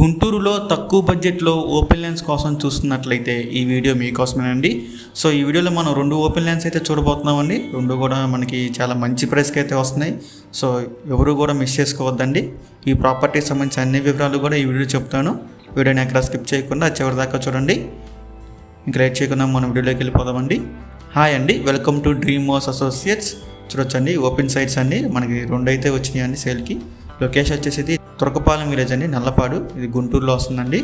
గుంటూరులో తక్కువ బడ్జెట్లో ఓపెన్ ల్యాండ్స్ కోసం చూస్తున్నట్లయితే ఈ వీడియో మీకోసమేనండి. సో ఈ వీడియోలో మనం రెండు ఓపెన్ ల్యాండ్స్ అయితే చూడబోతున్నామండి. రెండు కూడా మనకి చాలా మంచి ప్రైస్కి అయితే వస్తున్నాయి. సో ఎవరు కూడా మిస్ చేసుకోవద్దండి. ఈ ప్రాపర్టీకి సంబంధించిన అన్ని వివరాలు కూడా ఈ వీడియో చెప్తాను. వీడియోని ఎక్కడ స్కిప్ చేయకుండా చివరి దాకా చూడండి. ఇంకా లేట్ చేయకుండా మనం వీడియోలోకి వెళ్ళిపోదామండి. హాయ్ అండి. Welcome to dream house associates. చూడొచ్చండి ఓపెన్ సైట్స్ అండి మనకి రెండు అయితే వచ్చినాయండి సేల్కి. లొకేషన్ వచ్చేసి ఇది తురకపాలెం విలేజ్ అండి నల్లపాడు. ఇది గుంటూరులో వస్తుందండి.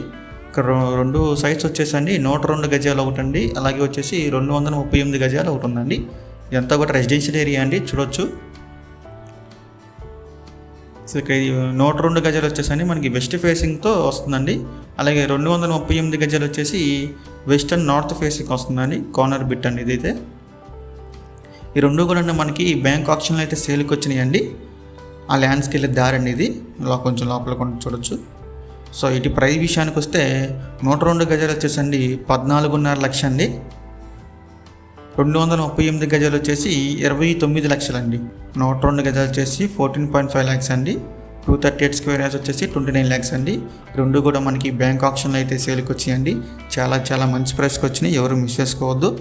ఇక్కడ రెండు సైట్స్ వచ్చేసండి నూట రెండు గజాలు ఒకటి అండి. అలాగే వచ్చేసి రెండు వందల ముప్పై ఎనిమిది గజాలు ఒకటి ఉందండి. ఇదంతా కూడా రెసిడెన్షియల్ ఏరియా అండి చూడొచ్చు. సో ఇక్కడ నూట రెండు గజాలు వచ్చేసండి మనకి వెస్ట్ ఫేసింగ్తో వస్తుందండి. అలాగే రెండు వందల ముప్పై ఎనిమిది గజాలు వచ్చేసి వెస్టర్న్ నార్త్ ఫేసింగ్ వస్తుందండి కార్నర్ బిట్ అండి ఇదైతే. ఈ రెండు కూడా మనకి బ్యాంక్ ఆప్షన్లు అయితే సేల్కి వచ్చినాయండి. ఆ ల్యాండ్స్కి వెళ్ళే దారి అండి ఇది ఇలా కొంచెం లోపల కొంచెం చూడొచ్చు. సో ఇటు ప్రైస్ విషయానికి వస్తే నూట రెండు గజాలు వచ్చేసండి పద్నాలుగున్నర లక్ష అండి. రెండు వందల ముప్పై ఎనిమిది గజాలు వచ్చేసి ఇరవై తొమ్మిది లక్షలండి నూట రెండు గజాలు వచ్చేసి ఫోర్టీన్ పాయింట్ ఫైవ్ ల్యాక్స్ అండి. Two thirty eight square yards వచ్చేసి ట్వంటీ నైన్ ల్యాక్స్ అండి. రెండు కూడా మనకి బ్యాంక్ ఆప్షన్లో అయితే సేల్కి వచ్చాయండి. చాలా చాలా మంచి ప్రైస్కి వచ్చినాయి. ఎవరు మిస్ చేసుకోవద్దు.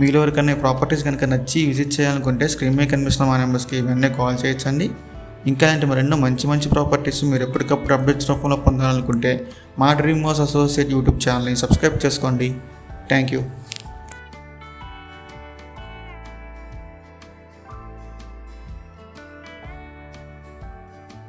మీలో ఎవరికైనా ప్రాపర్టీస్ కనుక నచ్చి విజిట్ చేయాలనుకుంటే స్క్రీన్ మీద కనిపిస్తున్న మా నెంబర్స్కి ఇవన్నీ కాల్ చేయొచ్చండి. ఇంకా ఇలాంటి మరెన్నో మంచి మంచి ప్రాపర్టీస్ మీరు ఎప్పటికప్పుడు అప్డేట్స్ రూపంలో పొందాలనుకుంటే మా డ్రీమ్ హౌస్ అసోసియేట్ యూట్యూబ్ ఛానల్ని సబ్స్క్రైబ్ చేసుకోండి. Thank you.